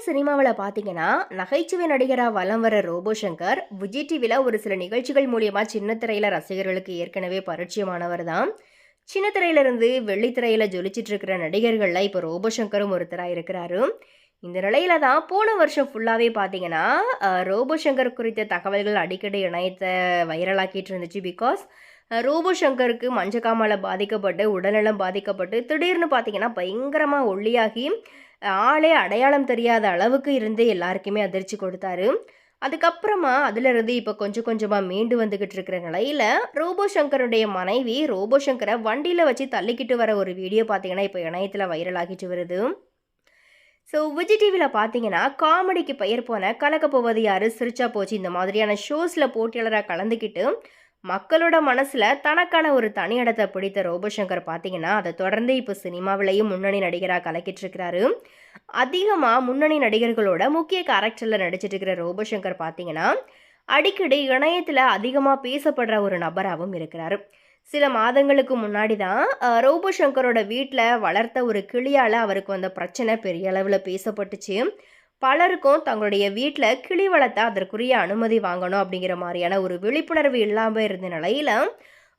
தமிழ் சினிமாவில் பார்த்தீங்கன்னா நகைச்சுவை நடிகராக வலம் வர ரோபோ சங்கர் விஜய் டிவியில் ஒரு சில நிகழ்ச்சிகள் மூலியமாக சின்ன திரையில் ரசிகர்களுக்கு ஏற்கனவே பரிச்சயமானவர் தான். சின்ன திரையிலிருந்து வெள்ளித்திரையில் ஜொலிச்சிட்டு இருக்கிற நடிகர்களில் இப்போ ரோபோ சங்கரும் ஒருத்தராக இருக்கிறாரு. இந்த நிலையில தான் போன வருஷம் ஃபுல்லாகவே பார்த்தீங்கன்னா ரோபோ சங்கர் குறித்த தகவல்கள் அடிக்கடி இணையத்தை வைரலாக்கிட்டு இருந்துச்சு பிகாஸ் ரோபோ சங்கருக்கு மஞ்சக்காமால பாதிக்கப்பட்டு உடல்நலம் பாதிக்கப்பட்டு திடீர்னு பார்த்தீங்கன்னா பயங்கரமாக ஒல்லியாகி ஆளே அடையாளம் தெரியாத அளவுக்கு இருந்து எல்லாருக்குமே அதிர்ச்சி கொடுத்தாரு. அதுக்கப்புறமா அதிலிருந்து இப்போ கொஞ்சம் கொஞ்சமாக மீண்டு வந்துக்கிட்டு இருக்கிற நிலையில் ரோபோ சங்கருடைய மனைவி ரோபோ சங்கரை வண்டியில் வச்சு தள்ளிக்கிட்டு வர ஒரு வீடியோ பார்த்தீங்கன்னா இப்போ இணையத்தில் வைரலாகிட்டு வருது. ஸோ விஜய் டிவியில் பார்த்தீங்கன்னா காமெடிக்கு பெயர் போன கலக்க போவது யாரு சிரிச்சா போச்சு இந்த மாதிரியான ஷோஸில் போட்டியாளராக கலந்துக்கிட்டு மக்களோட மனசில் தனக்கான ஒரு தனி இடத்தை பிடித்த ரோபோசங்கர் பார்த்தீங்கன்னா அதை தொடர்ந்து இப்போ சினிமாவிலையும் முன்னணி நடிகராக கலக்கிட்டு இருக்கிறாரு அதிகமாக முன்னணி நடிகர்களோட முக்கிய கேரக்டரில் நடிச்சிட்டு இருக்கிற ரோபோசங்கர் பார்த்தீங்கன்னா அடிக்கடி இணையத்தில் அதிகமாக பேசப்படுற ஒரு நபராகவும் இருக்கிறாரு. சில மாதங்களுக்கு முன்னாடி தான் ரோபோ சங்கரோட வீட்டில் வளர்த்த ஒரு கிளியால் அவருக்கு வந்த பிரச்சனை பெரிய அளவில் பேசப்பட்டுச்சு. பலருக்கும் தங்களுடைய வீட்டில் கிளி வளர்த்த அதற்குரிய அனுமதி வாங்கணும் அப்படிங்கிற மாதிரியான ஒரு விழிப்புணர்வு இல்லாமல் இருந்த நிலையில்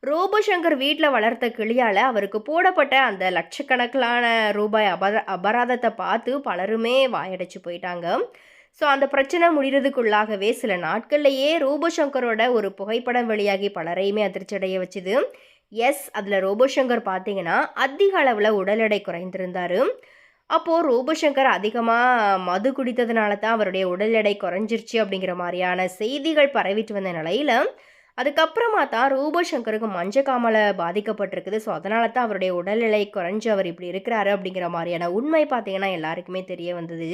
ரோபோசங்கர் வீட்டில் வளர்த்த கிளியால் அவருக்கு போடப்பட்ட அந்த லட்சக்கணக்கிலான ரூபாய் அபர அபராதத்தை பார்த்து பலருமே வாயடைச்சு போயிட்டாங்க. ஸோ அந்த பிரச்சனை முடிகிறதுக்குள்ளாகவே சில நாட்கள்லையே ரோபோசங்கரோட ஒரு புகைப்படம் வெளியாகி பலரையுமே அதிர்ச்சியடைய வச்சுது. எஸ் அதில் ரோபோசங்கர் பார்த்தீங்கன்னா அதிக அளவில் உடல் எடை குறைந்திருந்தார். அப்போது ரூபசங்கர் அதிகமாக மது குடித்ததுனால தான் அவருடைய உடல் எடை குறைஞ்சிருச்சு அப்படிங்கிற மாதிரியான செய்திகள் பரவிட்டு வந்த நிலையில் அதுக்கப்புறமா தான் ரூபசங்கருக்கு மஞ்சக்காமலை பாதிக்கப்பட்டிருக்குது. ஸோ அதனால தான் அவருடைய உடல் எடை குறைஞ்சு அவர் இப்படி இருக்கிறாரு அப்படிங்கிற மாதிரியான உண்மை பார்த்தீங்கன்னா எல்லாருக்குமே தெரிய வந்தது.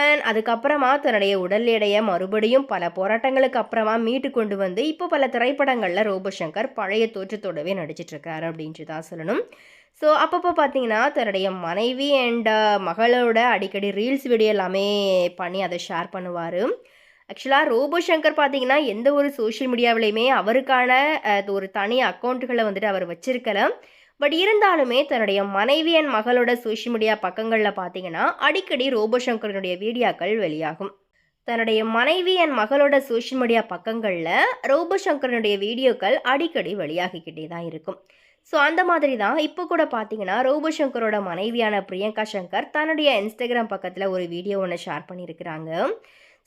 அண்ட் அதுக்கப்புறமா தன்னுடைய உடல் எடையை மறுபடியும் பல போராட்டங்களுக்கு அப்புறமா மீட்டு கொண்டு வந்து இப்போ பல திரைப்படங்களில் ரோபோசங்கர் பழைய தோற்றத்தோடவே நடிச்சிட்ருக்காரு அப்படின்ட்டு தான் சொல்லணும். ஸோ அப்பப்போ பார்த்தீங்கன்னா தன்னுடைய மனைவி அண்ட் uh, மகளோட அடிக்கடி ரீல்ஸ் வீடியோ எல்லாமே பண்ணி அதை ஷேர் பண்ணுவார். ஆக்சுவலாக ரோபோ சங்கர் பார்த்தீங்கன்னா எந்த ஒரு சோஷியல் மீடியாவிலையுமே அவருக்கான ஒரு தனி அக்கௌண்ட்டுகளை வந்துட்டு அவர் வச்சிருக்கல. பட் இருந்தாலுமே தன்னுடைய மனைவி அண்ட் மகளோட சோஷியல் மீடியா பக்கங்களில் பார்த்தீங்கன்னா அடிக்கடி ரோபோசங்கரனுடைய வீடியோக்கள் வெளியாகும். தன்னுடைய மனைவி அண்ட் மகளோட சோஷியல் மீடியா பக்கங்களில் ரோபோசங்கரனுடைய வீடியோக்கள் அடிக்கடி வெளியாகிக்கிட்டே தான் இருக்கும். ஸோ அந்த மாதிரி தான் இப்போ கூட பார்த்தீங்கன்னா ரோபோசங்கரோட மனைவியான பிரியங்கா சங்கர் தன்னுடைய இன்ஸ்டாகிராம் பக்கத்தில் ஒரு வீடியோ ஒன்று ஷேர் பண்ணியிருக்கிறாங்க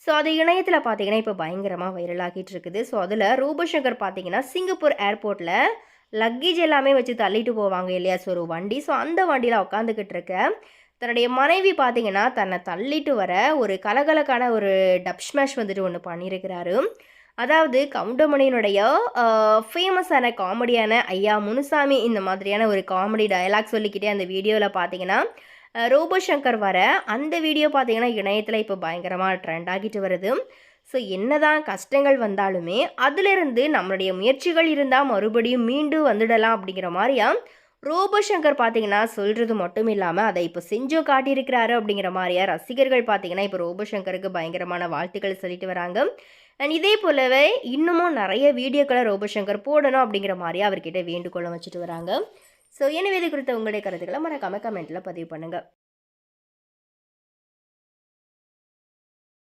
ஸோ அது இணையத்தில் பார்த்தீங்கன்னா இப்போ பயங்கரமாக வைரலாகிட்டு இருக்குது. ஸோ அதில் ரூபசங்கர் பார்த்தீங்கன்னா சிங்கப்பூர் ஏர்போர்ட்டில் லக்கேஜ் எல்லாமே வச்சு தள்ளிட்டு போவாங்க இல்லையா? ஸோ ஒரு வண்டி. ஸோ அந்த வண்டியில் உட்காந்துக்கிட்டு இருக்க தன்னுடைய மனைவி பார்த்தீங்கன்னா தன்னை தள்ளிட்டு வர ஒரு கலகலக்கான ஒரு டப் ஸ்மாஷ் வந்துட்டு ஒன்று பண்ணியிருக்கிறாரு. அதாவது கவுண்டமணியினுடைய ஃபேமஸான காமெடியான ஐயா முனுசாமி இந்த மாதிரியான ஒரு காமெடி டயலாக் சொல்லிக்கிட்டே அந்த வீடியோவில் பார்த்தீங்கன்னா ரோபோ சங்கர் வர அந்த வீடியோ பார்த்தீங்கன்னா இணையத்தில் இப்போ பயங்கரமாக ட்ரெண்ட் ஆகிட்டு வருது. ஸோ என்னதான் கஷ்டங்கள் வந்தாலுமே அதிலிருந்து நம்மளுடைய முயற்சிகள் இருந்தால் மறுபடியும் மீண்டு வந்துடலாம் அப்படிங்கிற மாதிரியா? ரோபோசங்கர் பார்த்தீங்கன்னா சொல்கிறது மட்டும் இல்லாமல் அதை இப்போ செஞ்சோ காட்டியிருக்கிறாரு அப்படிங்கிற மாதிரியா? ரசிகர்கள் பார்த்தீங்கன்னா இப்போ ரோபோசங்கருக்கு பயங்கரமான வாழ்த்துக்கள் சொல்லிட்டு வராங்க. அண்ட் இதே போலவே இன்னமும் நிறைய வீடியோக்களை ரோபோசங்கர் போடணும் அப்படிங்கிற மாதிரியா அவர்கிட்ட வேண்டுகோளம் வச்சுட்டு வராங்க. ஸோ எனவே இது குறித்த உங்களுடைய கருத்துக்களை மறக்காம கமெண்ட்டில் பதிவு பண்ணுங்கள்